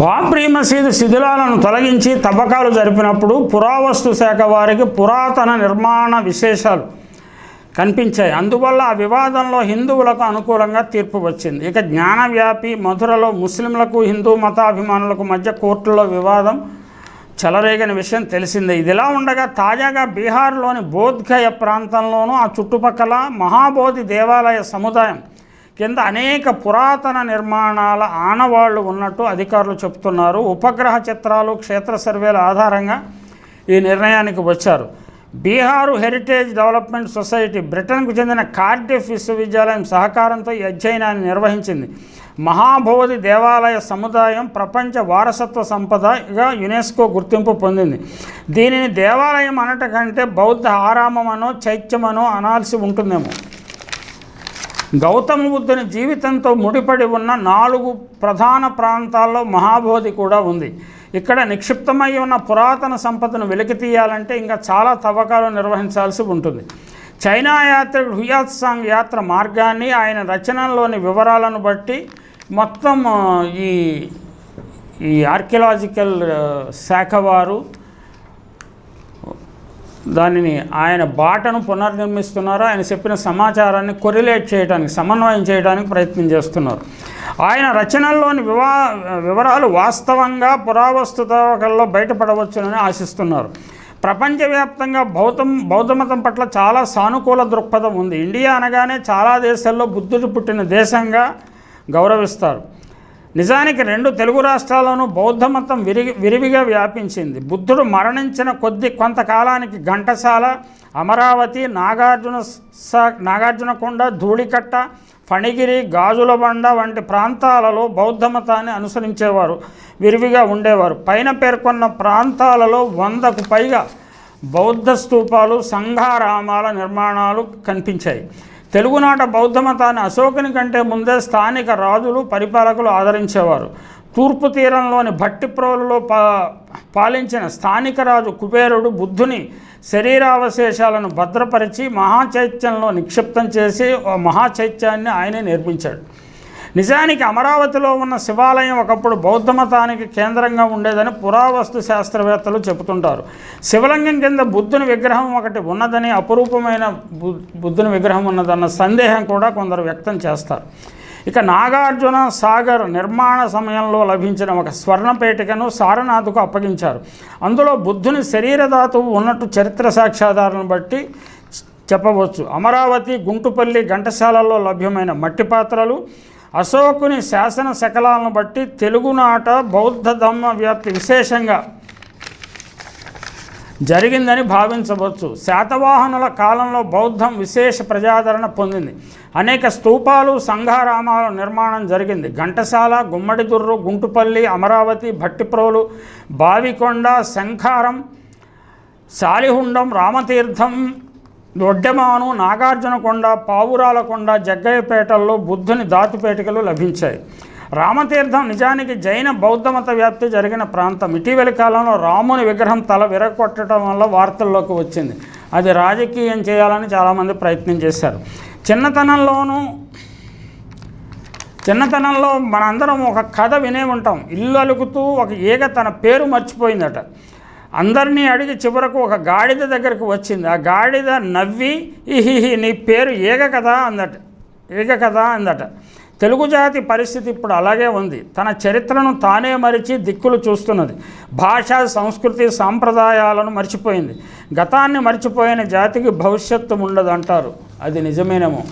బాబ్రీ మసీదు శిథిలాలను తొలగించి తవ్వకాలు జరిపినప్పుడు పురావస్తు శాఖ వారికి పురాతన నిర్మాణ విశేషాలు కనిపించాయి. అందువల్ల ఆ వివాదంలో హిందువులకు అనుకూలంగా తీర్పు వచ్చింది. ఇక జ్ఞానవ్యాపి మధురలో ముస్లింలకు హిందూ మతాభిమానులకు మధ్య కోర్టులో వివాదం చెలరేగిన విషయం తెలిసిందే. ఇదిలా ఉండగా తాజాగా బీహార్లోని బోధ్గయ ప్రాంతంలోనూ ఆ చుట్టుపక్కల మహాబోధి దేవాలయ సముదాయం కింద అనేక పురాతన నిర్మాణాల ఆనవాళ్ళు ఉన్నట్టు అధికారులు చెబుతున్నారు ఉపగ్రహ చిత్రాలు క్షేత్ర సర్వేల ఆధారంగా ఈ నిర్ణయానికి వచ్చారు. బీహారు హెరిటేజ్ డెవలప్మెంట్ సొసైటీ బ్రిటన్కు చెందిన కార్డిఫ్ విశ్వవిద్యాలయం సహకారంతో ఈ అధ్యయనాన్ని నిర్వహించింది. మహాబోధి దేవాలయ సముదాయం ప్రపంచ వారసత్వ సంపదగా యునెస్కో గుర్తింపు పొందింది. దీనిని దేవాలయం అనట కంటే బౌద్ధ ఆరామమనో చైత్యమనో అనాల్సి ఉంటుందేమో. గౌతమ బుద్ధుని జీవితంతో ముడిపడి ఉన్న నాలుగు ప్రధాన ప్రాంతాల్లో మహాబోధి కూడా ఉంది. ఇక్కడ నిక్షిప్తమై ఉన్న పురాతన సంపదను వెలికి తీయాలంటే ఇంకా చాలా తవ్వకాలు నిర్వహించాల్సి ఉంటుంది. చైనా యాత్రికుడు హుయాత్సాంగ్ యాత్ర మార్గాన్ని ఆయన రచనల్లోని వివరాలను బట్టి మొత్తం ఈ ఈ ఆర్కియలాజికల్ శాఖ వారు దానిని ఆయన బాటను పునర్నిర్మిస్తున్నారు. ఆయన చెప్పిన సమాచారాన్ని కొరిలేట్ చేయడానికి సమన్వయం చేయడానికి ప్రయత్నం చేస్తున్నారు. ఆయన రచనల్లోని వివా వివరాలు వాస్తవంగా పురావస్తు తవ్వకాల్లో బయటపడవచ్చునని ఆశిస్తున్నారు. ప్రపంచవ్యాప్తంగా బౌద్ధం బౌద్ధమతం పట్ల చాలా సానుకూల దృక్పథం ఉంది. ఇండియా అనగానే చాలా దేశాల్లో బుద్ధుడు పుట్టిన దేశంగా గౌరవిస్తారు. నిజానికి రెండు తెలుగు రాష్ట్రాల్లోనూ బౌద్ధ మతం విరిగి విరివిగా వ్యాపించింది. బుద్ధుడు మరణించిన కొద్ది కొంతకాలానికి ఘంటసాల అమరావతి నాగార్జున స నాగార్జునకొండ ధూళికట్ట ఫణిగిరి గాజుల బండ వంటి ప్రాంతాలలో బౌద్ధ మతాన్ని అనుసరించేవారు విరివిగా ఉండేవారు. పైన పేర్కొన్న ప్రాంతాలలో వందకు పైగా బౌద్ధ స్తూపాలు సంఘారామాల నిర్మాణాలు కనిపించాయి. తెలుగునాట బౌద్ధ మతాన్ని అశోకుని కంటే ముందే స్థానిక రాజులు పరిపాలకులు ఆదరించేవారు. తూర్పు తీరంలోని భట్టిప్రోలులో పా పాలించిన స్థానిక రాజు కుబేరుడు బుద్ధుని శరీరావశేషాలను భద్రపరిచి మహాచైత్యంలో నిక్షిప్తం చేసి మహాచైత్యాన్ని ఆయనే నేర్పించాడు. నిజానికి అమరావతిలో ఉన్న శివాలయం ఒకప్పుడు బౌద్ధ మతానికి కేంద్రంగా ఉండేదని పురావస్తు శాస్త్రవేత్తలు చెబుతుంటారు. శివలింగం కింద బుద్ధుని విగ్రహం ఒకటి ఉన్నదని అపురూపమైన బుద్ధుని విగ్రహం ఉన్నదన్న సందేహం కూడా కొందరు వ్యక్తం చేస్తారు. ఇక నాగార్జున సాగర్ నిర్మాణ సమయంలో లభించిన ఒక స్వర్ణపేటికను సారనాథ్కు అప్పగించారు. అందులో బుద్ధుని శరీరధాతువు ఉన్నట్టు చరిత్ర సాక్ష్యాధారాలను బట్టి చెప్పవచ్చు. అమరావతి గుంటుపల్లి ఘంటసాలలో లభ్యమైన మట్టి పాత్రలు అశోకుని శాసన శకలాలను బట్టి తెలుగునాట బౌద్ధ ధమ్మ వ్యాప్తి విశేషంగా జరిగిందని భావించవచ్చు. శాతవాహనుల కాలంలో బౌద్ధం విశేష ప్రజాదరణ పొందింది. అనేక స్తూపాలు సంఘారామాల నిర్మాణం జరిగింది. ఘంటసాల గుమ్మడిదుర్రు గుంటుపల్లి అమరావతి భట్టిప్రోలు బావికొండ శంఖారం శాలిహుండం రామతీర్థం దొడ్డెమాను నాగార్జునకొండ పావురాలకొండ జగ్గయ్యపేటల్లో బుద్ధుని దాతుపేటికలు లభించాయి. రామతీర్థం నిజానికి జైన బౌద్ధ మత వ్యాప్తి జరిగిన ప్రాంతం. ఇటీవలి కాలంలో రాముని విగ్రహం తల విరగొట్టడం వల్ల వార్తల్లోకి వచ్చింది. అది రాజకీయం చేయాలని చాలామంది ప్రయత్నం చేశారు. చిన్నతనంలోనూ చిన్నతనంలో మనందరం ఒక కథ వినే ఉంటాం. ఇల్లు అలుగుతూ ఒక ఈగ తన పేరు మర్చిపోయిందట. అందరినీ అడిగి చివరకు ఒక గాడిద దగ్గరకు వచ్చింది. ఆ గాడిద నవ్వి ఇహిహి నీ పేరు ఈగ కదా అందట. ఈగ కదా అందట. తెలుగు జాతి పరిస్థితి ఇప్పుడు అలాగే ఉంది. తన చరిత్రను తానే మరిచి దిక్కులు చూస్తున్నది. భాష సంస్కృతి సాంప్రదాయాలను మర్చిపోయింది. గతాన్ని మర్చిపోయిన జాతికి భవిష్యత్తు ఉండదు అంటారు అది నిజమేనేమో.